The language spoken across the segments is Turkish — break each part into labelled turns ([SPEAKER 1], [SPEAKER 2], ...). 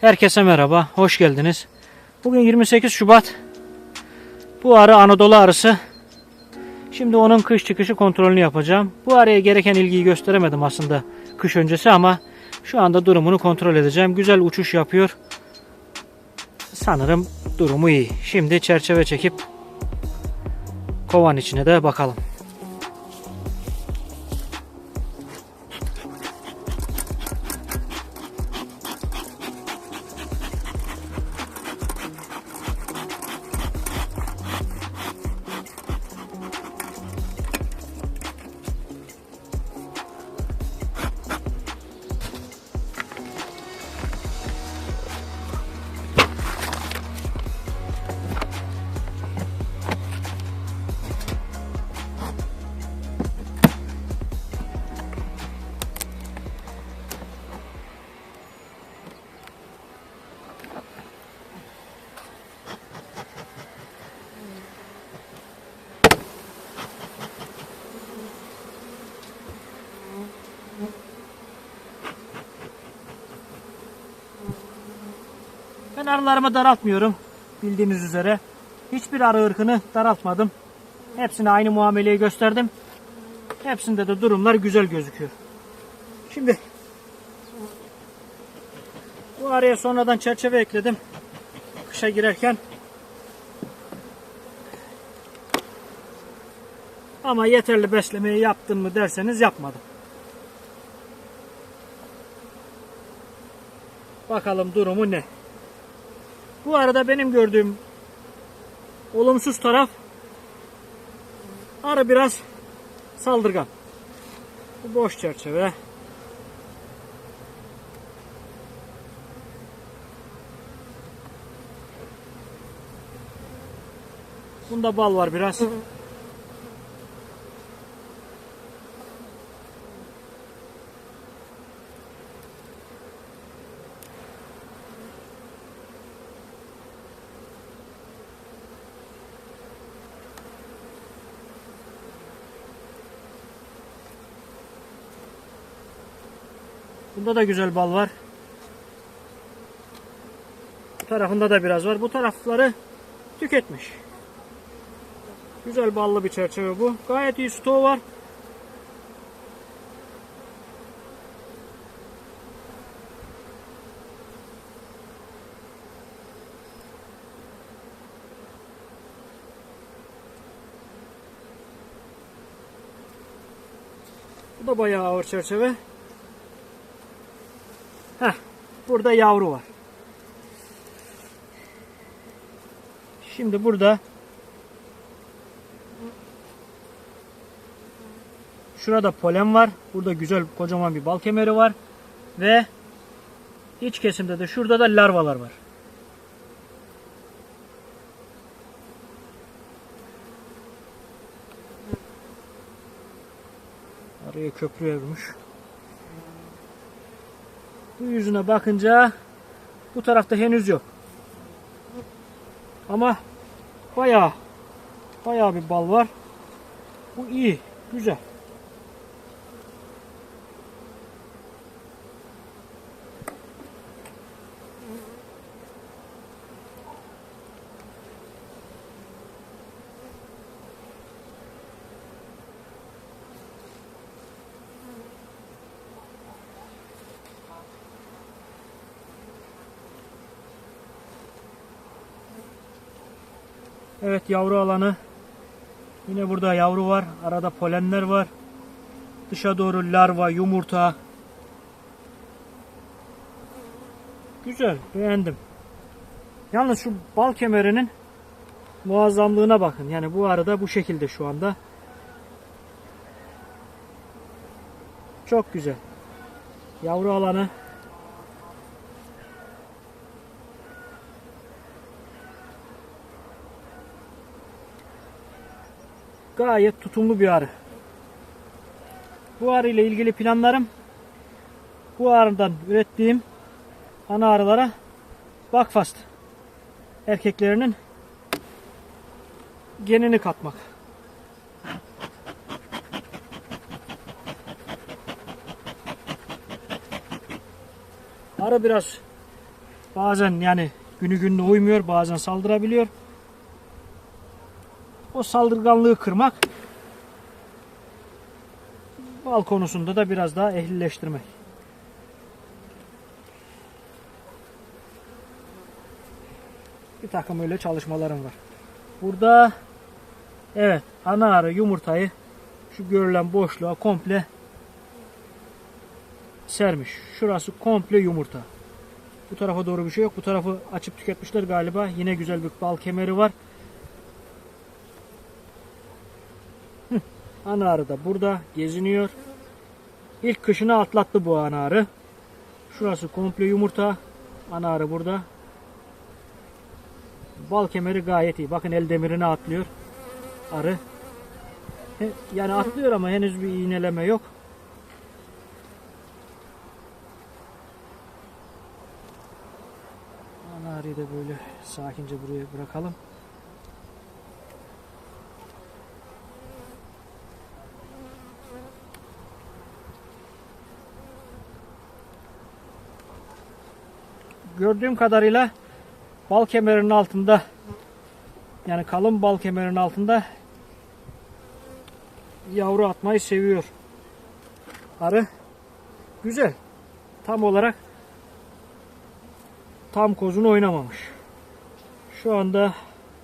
[SPEAKER 1] Herkese merhaba, hoş geldiniz. Bugün 28 Şubat. Bu arı Anadolu arısı. Şimdi onun kış çıkışı kontrolünü yapacağım. Bu araya gereken ilgiyi gösteremedim aslında kış öncesi ama şu anda durumunu kontrol edeceğim. Güzel uçuş yapıyor. Sanırım durumu iyi. Şimdi çerçeve çekip kovan içine de bakalım. Ben arılarımı daraltmıyorum. Bildiğiniz üzere. Hiçbir arı ırkını daraltmadım. Hepsine aynı muameleyi gösterdim. Hepsinde de durumlar güzel gözüküyor. Şimdi bu araya sonradan çerçeve ekledim. Kışa girerken. Ama yeterli beslemeyi yaptım mı derseniz yapmadım. Bakalım durumu ne? Bu arada benim gördüğüm olumsuz taraf arı biraz saldırgan. Bu boş çerçeve. Bunda bal var biraz. Bunda da güzel bal var. Bu tarafında da biraz var. Bu tarafları tüketmiş. Güzel ballı bir çerçeve bu. Gayet iyi stoğu var. Bu da bayağı ağır çerçeve. Burada yavru var. Şimdi burada şurada polen var. Burada güzel kocaman bir bal kemeri var. Ve iç kesimde de şurada da larvalar var. Araya köprü evrilmiş. Bu yüzüne bakınca bu tarafta henüz yok. Ama bayağı bayağı bir bal var. Bu iyi, güzel. Evet yavru alanı. Yine burada yavru var. Arada polenler var. Dışa doğru larva, yumurta. Güzel, beğendim. Yalnız şu bal kemerinin muazzamlığına bakın. Yani bu arada bu şekilde şu anda. Çok güzel. Yavru alanı. Gayet tutumlu bir arı. Bu arı ile ilgili planlarım bu arıdan ürettiğim ana arılara bakfast erkeklerinin genini katmak. Arı biraz Bazen yani günü gününe uymuyor, bazen saldırabiliyor. O saldırganlığı kırmak bal konusunda da biraz daha ehlileştirmek. Bir takım öyle çalışmalarım var. Burada evet ana arı yumurtayı şu görülen boşluğa komple sermiş. Şurası komple yumurta. Bu tarafa doğru bir şey yok. Bu tarafı açıp tüketmişler galiba. Yine güzel bir bal kemeri var. Ana arı da burada geziniyor. İlk kışını atlattı bu ana arı. Şurası komple yumurta. Ana arı burada. Bal kemeri gayet iyi. Bakın el demirine atlıyor. Arı. Yani atlıyor ama henüz bir iğneleme yok. Ana arıyı da böyle sakince buraya bırakalım. Gördüğüm kadarıyla bal kemerinin altında yani kalın bal kemerinin altında yavru atmayı seviyor. Arı güzel. Tam olarak tam kozunu oynamamış. Şu anda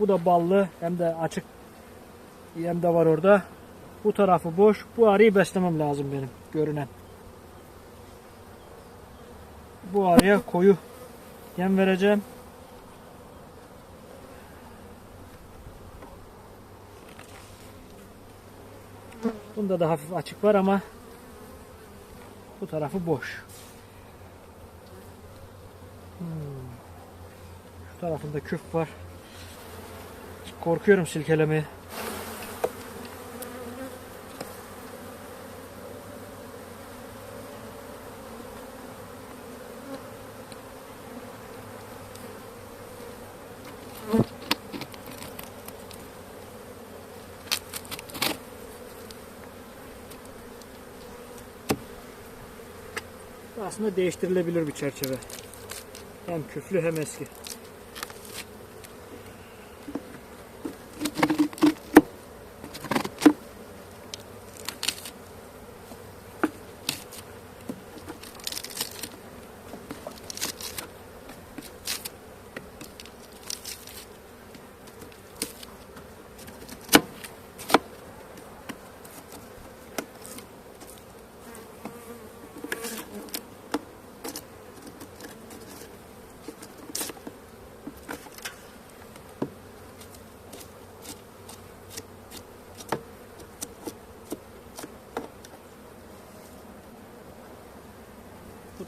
[SPEAKER 1] bu da ballı hem de açık yem de var orada. Bu tarafı boş. Bu arıyı beslemem lazım benim görünen. Bu arıya koyu yem vereceğim. Bunda da hafif açık var ama bu tarafı boş. Hmm. Şu tarafında küf var. Korkuyorum silkelemeye. Aslında değiştirilebilir bir çerçeve. Hem küflü hem eski.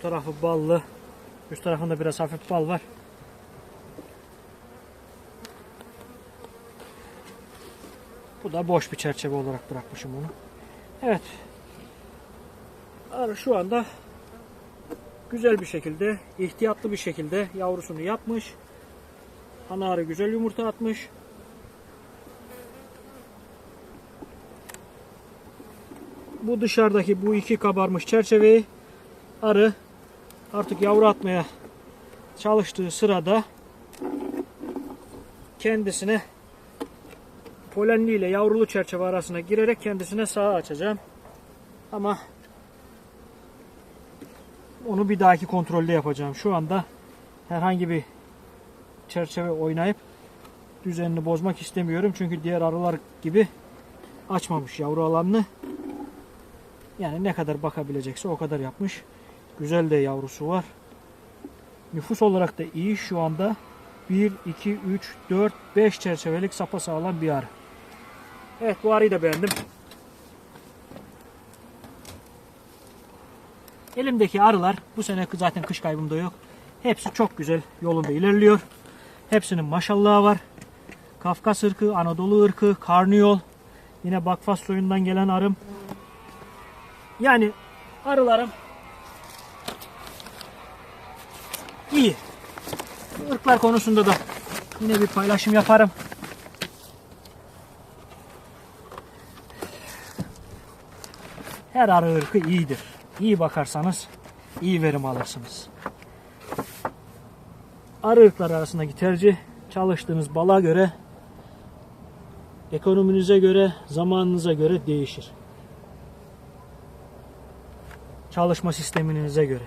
[SPEAKER 1] Bu tarafı ballı. Üst tarafında biraz hafif bal var. Bu da boş bir çerçeve olarak bırakmışım onu. Evet. Arı şu anda güzel bir şekilde, ihtiyatlı bir şekilde yavrusunu yapmış. Ana arı güzel yumurta atmış. Bu dışarıdaki bu iki kabarmış çerçeveyi arı artık yavru atmaya çalıştığı sırada kendisine polenli ile yavrulu çerçeve arasına girerek kendisine sağa açacağım. Ama onu bir dahaki kontrolde yapacağım. Şu anda herhangi bir çerçeve oynayıp düzenini bozmak istemiyorum. Çünkü diğer arılar gibi açmamış yavru alanını. Yani ne kadar bakabilecekse o kadar yapmış. Güzel de yavrusu var. Nüfus olarak da iyi şu anda. 1, 2, 3, 4, 5 çerçevelik sapasağlam bir arı. Evet bu arıyı da beğendim. Elimdeki arılar bu sene zaten kış kaybım da yok. Hepsi çok güzel yolunda ilerliyor. Hepsinin maşallahı var. Kafkas ırkı, Anadolu ırkı, karniyol. Yine Bakfas soyundan gelen arım. Yani arılarım iyi. Irklar konusunda da yine bir paylaşım yaparım. Her arı ırkı iyidir. İyi bakarsanız iyi verim alırsınız. arı ırkları arasındaki tercih çalıştığınız bala göre, ekonominize göre, zamanınıza göre değişir. Çalışma sisteminize göre.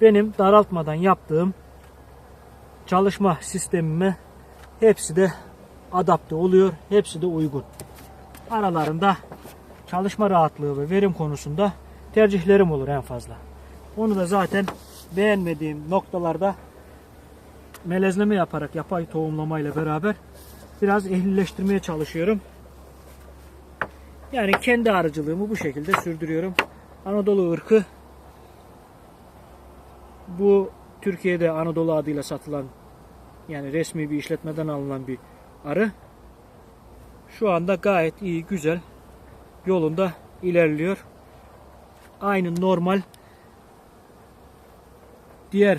[SPEAKER 1] Benim daraltmadan yaptığım çalışma sistemime hepsi de adapte oluyor. Hepsi de uygun. Aralarında çalışma rahatlığı ve verim konusunda tercihlerim olur en fazla. Onu da zaten beğenmediğim noktalarda melezleme yaparak yapay tohumlama ile beraber biraz ehlileştirmeye çalışıyorum. Yani kendi arıcılığımı bu şekilde sürdürüyorum. Anadolu ırkı bu Türkiye'de Anadolu adıyla satılan yani resmi bir işletmeden alınan bir arı. Şu anda gayet iyi, güzel yolunda ilerliyor. Aynı normal diğer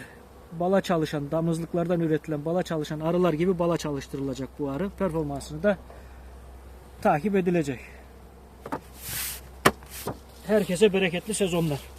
[SPEAKER 1] bala çalışan, damızlıklardan üretilen bala çalışan arılar gibi bala çalıştırılacak bu arı. Performansını da takip edilecek. Herkese bereketli sezonlar.